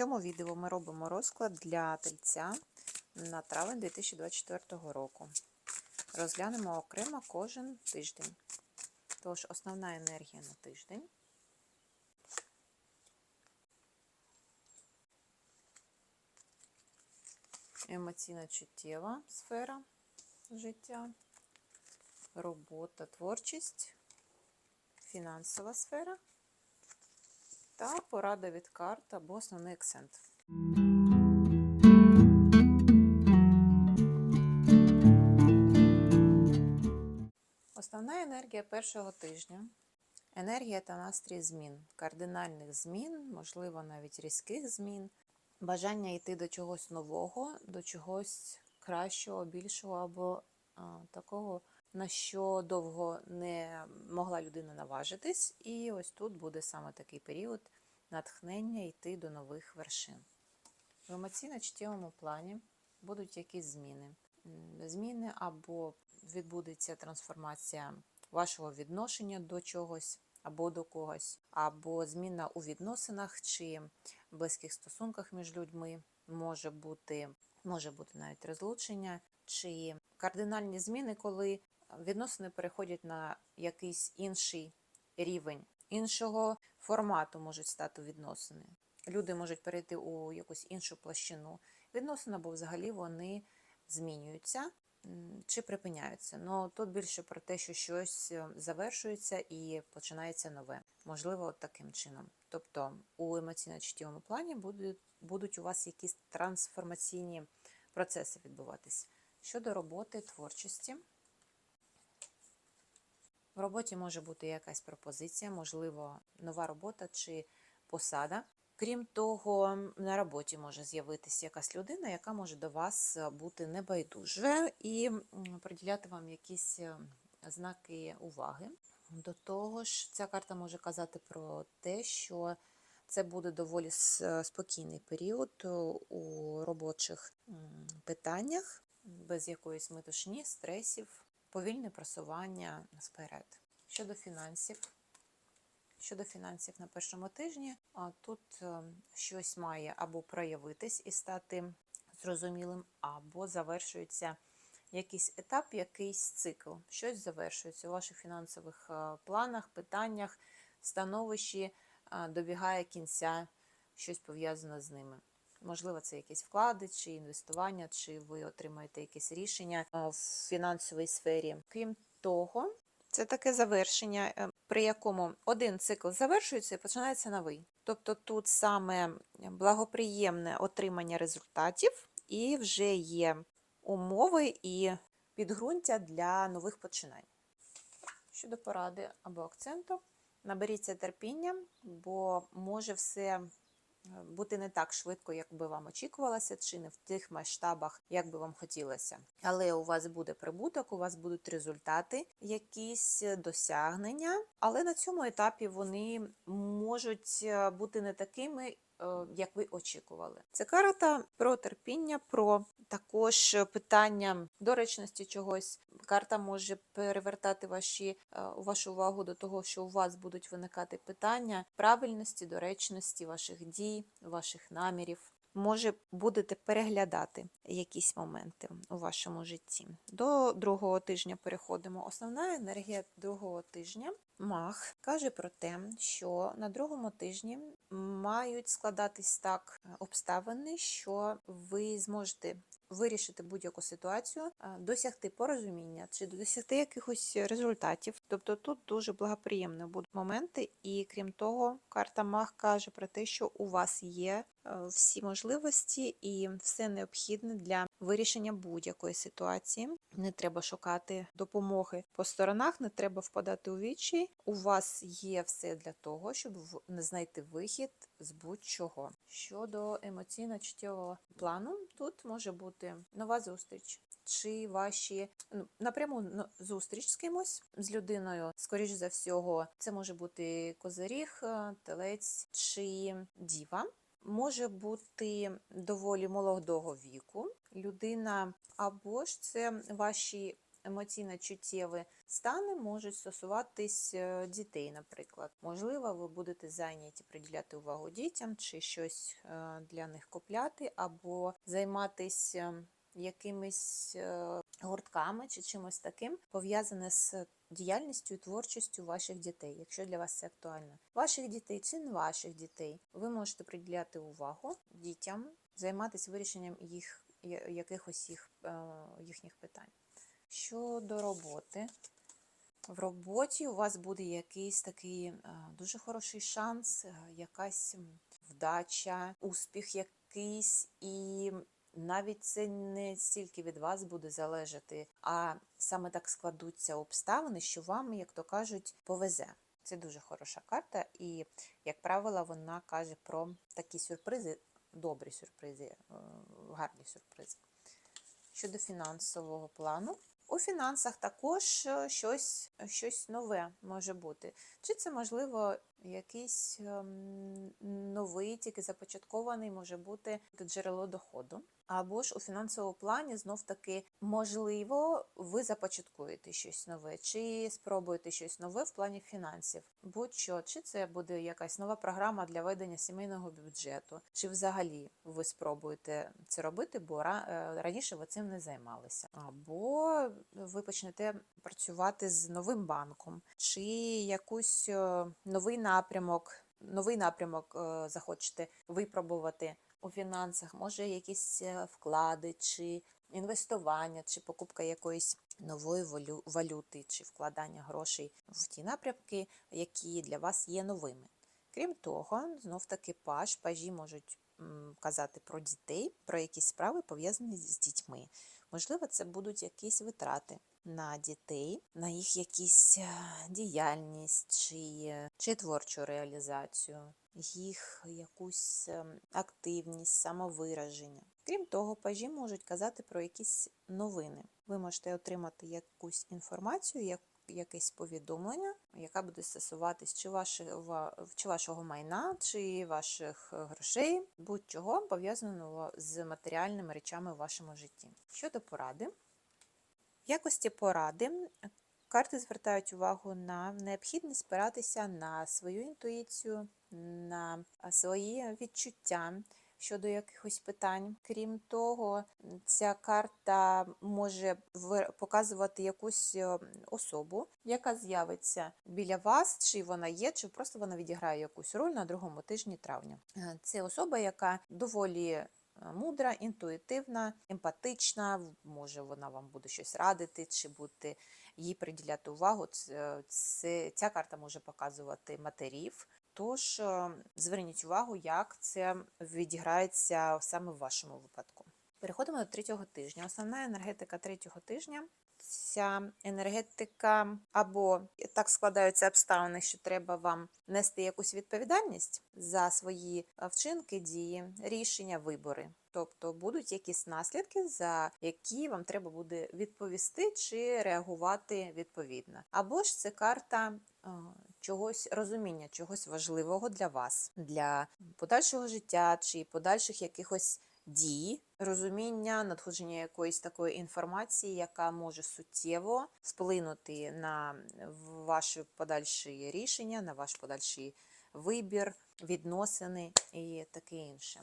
цьому відео ми робимо розклад для тельця на травень 2024 року. Розглянемо окремо кожен тиждень. Тож, основна енергія на тиждень. Емоційна чуттєва сфера життя, робота, творчість, фінансова сфера та порада від карт або основний акцент. Основна енергія першого тижня. Енергія та настрій змін, кардинальних змін, можливо, навіть різких змін, бажання йти до чогось нового, до чогось кращого, більшого або а, такого, на що довго не могла людина наважитись. І ось тут буде саме такий період натхнення йти до нових вершин. В емоційно-чуттєвому плані будуть якісь зміни. Зміни або відбудеться трансформація вашого відношення до чогось або до когось, або зміна у відносинах чи близьких стосунках між людьми може бути, може бути навіть розлучення, чи кардинальні зміни, коли відносини переходять на якийсь інший рівень, іншого формату можуть стати відносини. Люди можуть перейти у якусь іншу площину відносин, або взагалі вони змінюються чи припиняються. Ну тут більше про те, що щось е, завершується і починається нове. Можливо, таким чином. Тобто у емоційно-чуттєвому плані будуть, будуть у вас якісь трансформаційні процеси відбуватись. Щодо роботи, творчості, в роботі може бути якась пропозиція, можливо, нова робота чи посада. Крім того, на роботі може з'явитися якась людина, яка може до вас е, бути небайдуже і приділяти вам якісь е, знаки уваги. До того ж, ця карта може казати про те, що це буде доволі спокійний період е, у робочих питаннях, без якоїсь метушні, стресів, повільне просування вперед. Щодо фінансів, Щодо фінансів на першому тижні, тут е, щось має або проявитись і стати зрозумілим, або завершується якийсь етап, якийсь цикл. Щось завершується у ваших фінансових е, планах, питаннях, становищі е, добігає кінця, щось пов'язане з ними. Можливо, це якісь вклади, чи інвестування, чи ви отримаєте якесь рішення е, в фінансовій сфері. Крім того, це таке завершення, е, при якому один цикл завершується і починається новий. Тобто тут саме благоприємне отримання результатів, і вже є умови і підґрунтя для нових починань. Щодо поради або акценту, наберіться терпіння, бо може все бути не так швидко, як би вам очікувалося, чи не в тих масштабах, як би вам хотілося. Але у вас буде прибуток, у вас будуть результати, якісь е, досягнення, але на цьому етапі вони можуть е, бути не такими. Е, Як ви очікували, це карта про терпіння, про також питання доречності чогось. Карта може перевертати ваші, е, вашу увагу до того, що у вас будуть виникати питання правильності, доречності ваших дій, ваших намірів. Може, будете переглядати якісь моменти у вашому житті. До другого тижня переходимо. Основна енергія другого тижня маг каже про те, що на другому тижні мають складатись так е, обставини, що ви зможете вирішити будь-яку ситуацію, е, досягти порозуміння чи досягти якихось результатів. Тобто тут дуже благоприємні будуть моменти, і крім того, карта Маг каже про те, що у вас є е, всі можливості і все необхідне для вирішення будь-якої ситуації. Не треба шукати допомоги по сторонах, не треба впадати у вічі. У вас є все для того, щоб не знайти вихід з будь-чого. Щодо емоційно-чуттєвого плану, тут може бути нова зустріч. Чи ваші ну, напряму зустріч з кимось, з людиною, скоріш за всього, це може бути козиріг, е, телець чи діва. Може бути доволі молодого віку людина, або ж це ваші емоційно-чуттєві стани можуть стосуватись е, дітей, наприклад. Можливо, ви будете зайняті приділяти увагу дітям чи щось е, для них купляти, або займатися якимись е, гуртками чи чимось таким, пов'язане з діяльністю і творчістю ваших дітей, якщо для вас це актуально. Ваших дітей чи не ваших дітей. Ви можете приділяти увагу дітям, займатися вирішенням їх якихось їх, е, їхніх питань. Щодо роботи, в роботі у вас буде якийсь такий е, дуже хороший шанс, е, якась вдача, успіх якийсь, і навіть це не стільки від вас буде залежати, а саме так складуться обставини, що вам, як то кажуть, повезе. Це дуже хороша карта, і, як правило, вона каже про такі сюрпризи, добрі сюрпризи, е, гарні сюрпризи. Щодо фінансового плану, у фінансах також е, щось, щось нове може бути. Чи це, можливо, якийсь ем, новий, тільки започаткований може бути джерело доходу. Або ж у фінансовому плані знов таки можливо, ви започаткуєте щось нове, чи спробуєте щось нове в плані фінансів. Будь-що, чи це буде якась нова програма для ведення сімейного бюджету, чи взагалі ви спробуєте це робити, бо е, раніше ви цим не займалися. Або ви почнете працювати з новим банком, чи якусь е, новий напрямок, новий напрямок е, захочете випробувати у фінансах, може якісь е, вклади, чи інвестування, чи покупка якоїсь нової валюти, чи вкладання грошей в ті напрямки, які для вас є новими. Крім того, знов таки паж, пажі можуть казати про дітей, про якісь справи пов'язані з дітьми. Можливо, це будуть якісь витрати на дітей, на їх якісь е, діяльність чи, чи творчу реалізацію, їх якусь ем, активність, самовираження. Крім того, пажі можуть казати про якісь новини. Ви можете отримати якусь інформацію, як якесь повідомлення, яка буде стосуватись чи, вашого, чи вашого майна, чи ваших грошей, будь-чого пов'язаного з матеріальними речами в вашому житті. Щодо поради, в якості поради карти звертають увагу на необхідність спиратися на свою інтуїцію, на свої відчуття щодо якихось питань. Крім того, ця карта може показувати якусь е, особу, яка з'явиться біля вас, чи вона є, чи просто вона відіграє якусь роль на другому тижні травня. Е, Це особа, яка доволі мудра, інтуїтивна, емпатична. Може, вона вам буде щось радити, чи бути їй приділяти увагу. Це, це, ця карта може показувати матерів. Тож е, зверніть увагу, як це відіграється саме в вашому випадку. Переходимо до третього тижня. Основна енергетика третього тижня. Ця енергетика або так складаються обставини, що треба вам нести якусь відповідальність за свої вчинки, дії, рішення, вибори. Тобто будуть якісь наслідки, за які вам треба буде відповісти чи реагувати відповідно. Або ж це карта чогось розуміння, чогось важливого для вас, для подальшого життя чи подальших якихось дій, розуміння, надходження якоїсь такої інформації, яка може суттєво вплинути на ваші подальші рішення, на ваш подальший вибір, відносини і таке інше.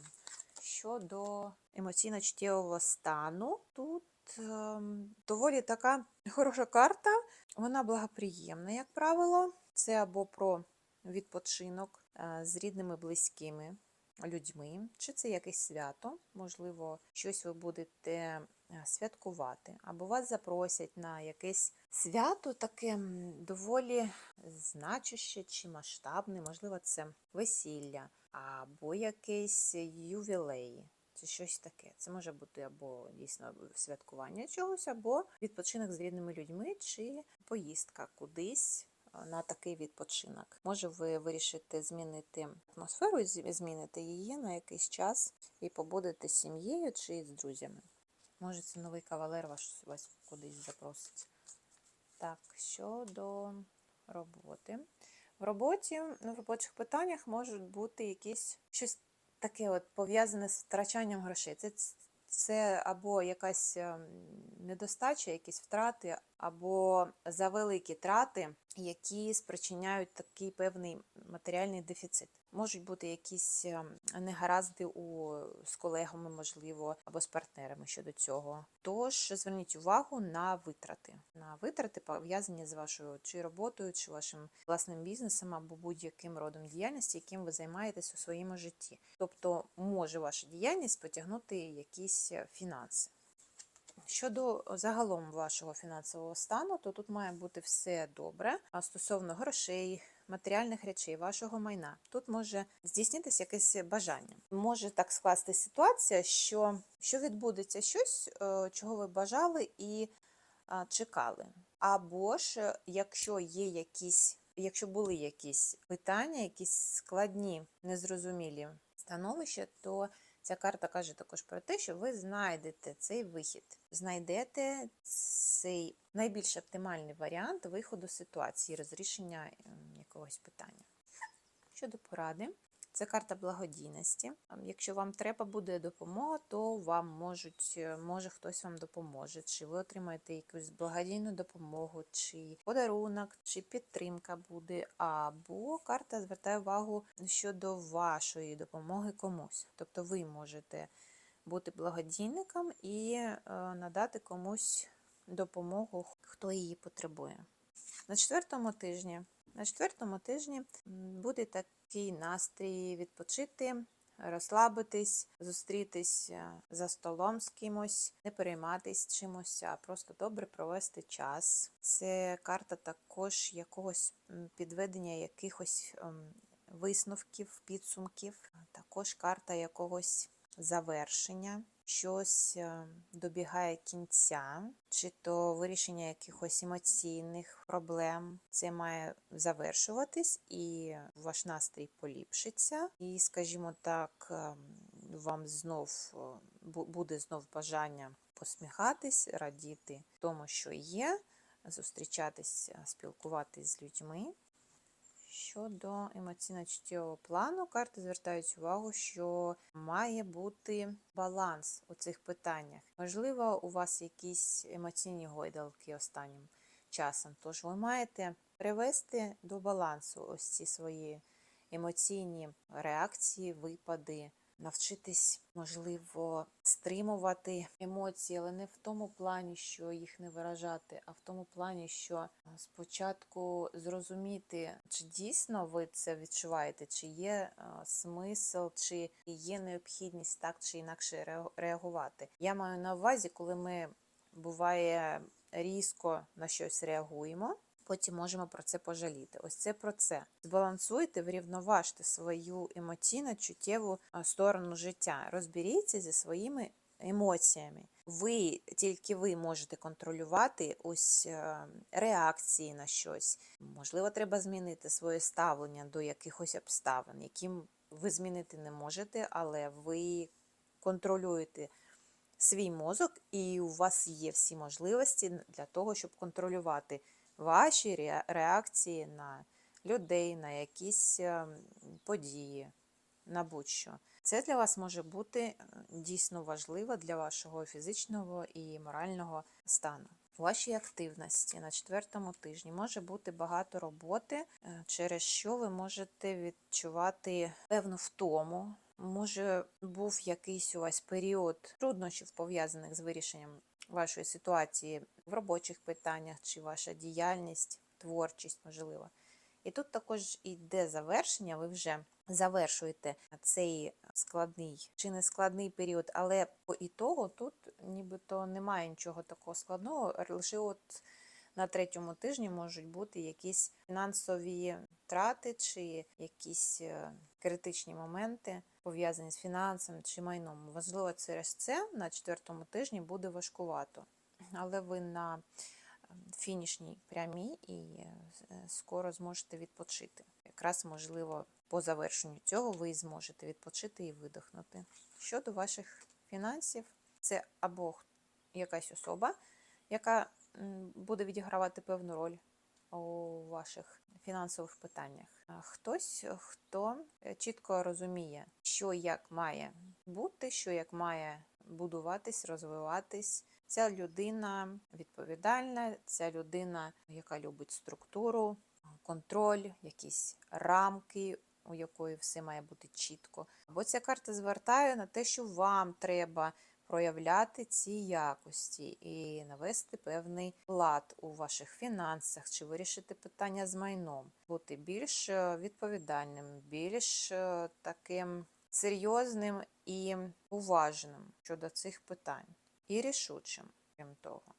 Щодо емоційно-чуттєвого стану, тут ем, доволі така хороша карта, вона благоприємна, як правило. Це або про відпочинок е, з рідними близькими людьми, чи це якесь свято, можливо, щось ви будете е, святкувати, або вас запросять на якесь свято, таке доволі значуще чи масштабне, можливо, це весілля, або якийсь ювілей. Чи щось таке. Це може бути або дійсно святкування чогось, або відпочинок з рідними людьми, чи поїздка кудись на такий відпочинок. Може, ви вирішите змінити атмосферу, змінити її на якийсь час і побудете з сім'єю чи з друзями. Може, це новий кавалер ваш вас кудись запросить. Так, щодо роботи. В роботі, ну, в робочих питаннях можуть бути якісь щось таке от пов'язане з втрачанням грошей. Це це або якась ем, недостача, якісь втрати, або завеликі трати, які спричиняють такий певний матеріальний дефіцит. Можуть бути якісь ем, негаразди у, з колегами, можливо, або з партнерами щодо цього. Тож зверніть увагу на витрати, на витрати пов'язані з вашою чи роботою, чи вашим власним бізнесом, або будь-яким родом діяльності, яким ви займаєтесь у своєму житті. Тобто може ваша діяльність потягнути якісь фінанси. Щодо загалом вашого фінансового стану, то тут має бути все добре. А стосовно грошей, матеріальних речей, вашого майна, тут може здійснитися якесь бажання. Може так скласти ситуація, що, що відбудеться щось, е, чого ви бажали і чекали. Або ж, е, якщо є якісь, якщо були якісь питання, якісь складні, незрозумілі становища, то Ця карта каже також про те, що ви знайдете цей вихід, знайдете цей найбільш оптимальний варіант виходу ситуації, розрішення ем, якогось питання. Щодо поради, це карта благодійності. Ем, Якщо вам треба буде допомога, то вам можуть, е, може хтось вам допоможе, чи ви отримаєте якусь благодійну допомогу, чи подарунок, чи підтримка буде. Або карта звертає увагу щодо вашої допомоги комусь. Тобто ви можете бути благодійником і е, надати комусь допомогу, хто її потребує. На четвертому тижні. На четвертому тижні буде такий настрій відпочити, розслабитись, зустрітись е, за столом з кимось, не перейматись чимось, а просто добре провести час. Це карта також якогось підведення якихось ем, висновків, підсумків, також карта якогось завершення. Щось е, добігає кінця, чи то вирішення якихось емоційних проблем. Це має завершуватись, і ваш настрій поліпшиться. І, скажімо так, е, вам знов е, буде знов бажання посміхатись, радіти тому, що є, зустрічатись, спілкуватись з людьми. Щодо емоційно-чуттєвого плану, карти звертають увагу, що має бути баланс у цих питаннях. Можливо, у вас якісь емоційні гойдалки останнім часом, тож ви маєте привести до балансу ось ці свої емоційні реакції, випади, навчитись, можливо, стримувати емоції, але не в тому плані, що їх не виражати, а в тому плані, що спочатку зрозуміти, чи дійсно ви це відчуваєте, чи є смисл, чи є необхідність так чи інакше реагувати. Я маю на увазі, коли ми буває різко на щось реагуємо. Потім можемо про це пожаліти. Ось це про це. Збалансуйте, врівноважте свою емоційно чуттєву сторону життя. Розберіться зі своїми емоціями. Ви тільки ви можете контролювати ось е, реакції на щось. Можливо, треба змінити своє ставлення до якихось обставин, яким ви змінити не можете, але ви контролюєте свій мозок, і у вас є всі можливості для того, щоб контролювати ваші реакції на людей, на якісь е, події, на будь-що. Це для вас може бути е, дійсно важливо для вашого фізичного і морального стану. Вашій активності на четвертому тижні може бути багато роботи, е, через що ви можете відчувати певну втому. Може, був якийсь у вас період труднощів пов'язаних з вирішенням вашої ситуації в робочих питаннях, чи ваша діяльність, творчість, можливо. І тут також йде завершення, ви вже завершуєте цей складний чи не складний період, але по ітогу тут нібито немає нічого такого складного, лише от на третьому тижні можуть бути якісь фінансові втрати чи якісь е, критичні моменти, пов'язані з фінансами чи майном. Можливо, через це на четвертому тижні буде важкувато. Але ви на е, фінішній прямій і е, скоро зможете відпочити. Якраз, можливо, по завершенню цього ви зможете відпочити і видихнути. Щодо ваших фінансів, це або якась особа, яка буде відігравати певну роль у ваших фінансових питаннях. Хтось, хто е, чітко розуміє, що як має бути, що як має будуватись, розвиватись. Ця людина відповідальна, ця людина, яка любить структуру, контроль, якісь рамки, у якої все має бути чітко. Або ця карта звертає на те, що вам треба проявляти ці якості і навести певний лад у ваших фінансах чи вирішити питання з майном, бути більш е, відповідальним, більш е, таким серйозним і уважним щодо цих питань, і рішучим, крім того.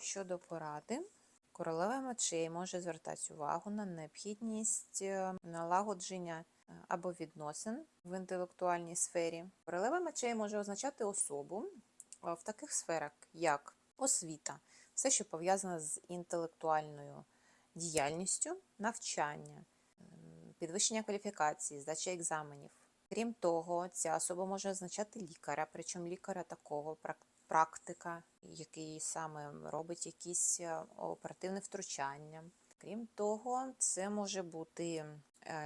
Щодо поради, королева мечей може звертати увагу на необхідність е, налагодження або відносин в інтелектуальній сфері. Королева мечей може означати особу е, в таких сферах, як освіта, все, що пов'язане з інтелектуальною діяльністю, навчання, підвищення кваліфікації, здача екзаменів. Крім того, ця особа може означати лікаря, причому лікаря такого практика, який саме робить якісь е, оперативне втручання. Крім того, це може бути е,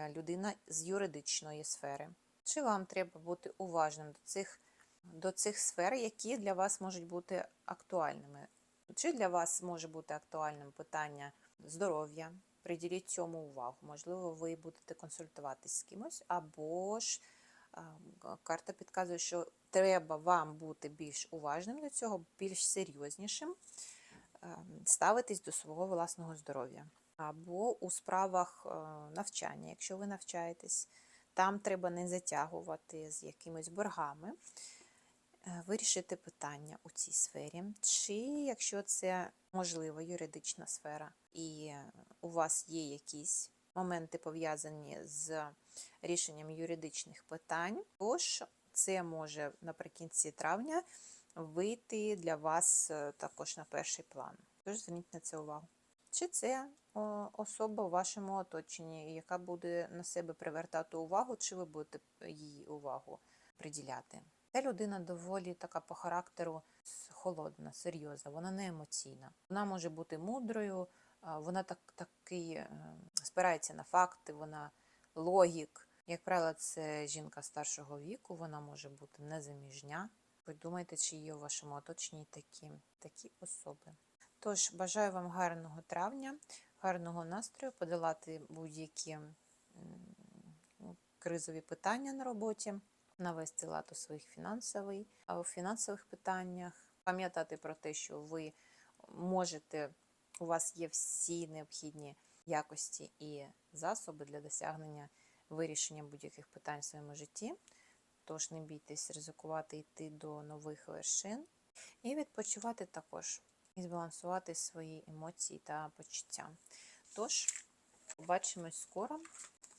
людина з юридичної сфери. Чи вам треба бути уважним до цих, до цих сфер, які для вас можуть бути актуальними? Чи для вас може бути актуальним питання здоров'я? Приділіть цьому увагу. Можливо, ви будете консультуватись з кимось, або ж карта підказує, що треба вам бути більш уважним до цього, більш серйознішим, ем, ставитись до свого власного здоров'я. Або у справах е, навчання, якщо ви навчаєтесь, там треба не затягувати з якимись боргами, е, вирішити питання у цій сфері. Чи якщо це можливо юридична сфера, і е, у вас є якісь моменти пов'язані з рішенням юридичних питань, тож це може наприкінці травня вийти для вас також на перший план. Тож зверніть на це увагу. Чи це особа у вашому оточенні, яка буде на себе привертати увагу, чи ви будете їй увагу приділяти? Ця людина доволі така по характеру холодна, серйозна, вона не емоційна. Вона може бути мудрою, вона так, такий е, спирається на факти, вона логік. Як правило, це жінка старшого віку, вона може бути незаміжня. Ви думаєте, чи є у вашому оточенні такі, такі особи? Тож бажаю вам гарного травня, гарного настрою, подолати будь-які ну, кризові питання на роботі, навести лад у своїх фінансовий, а у фінансових питаннях, пам'ятати про те, що ви можете, у вас є всі необхідні якості і засоби для досягнення вирішення будь-яких питань в своєму житті. Тож не бійтесь ризикувати йти до нових вершин і відпочивати також, і збалансувати свої емоції та почуття. Тож, побачимось скоро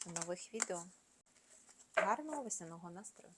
у нових відео. Гарного весняного настрою!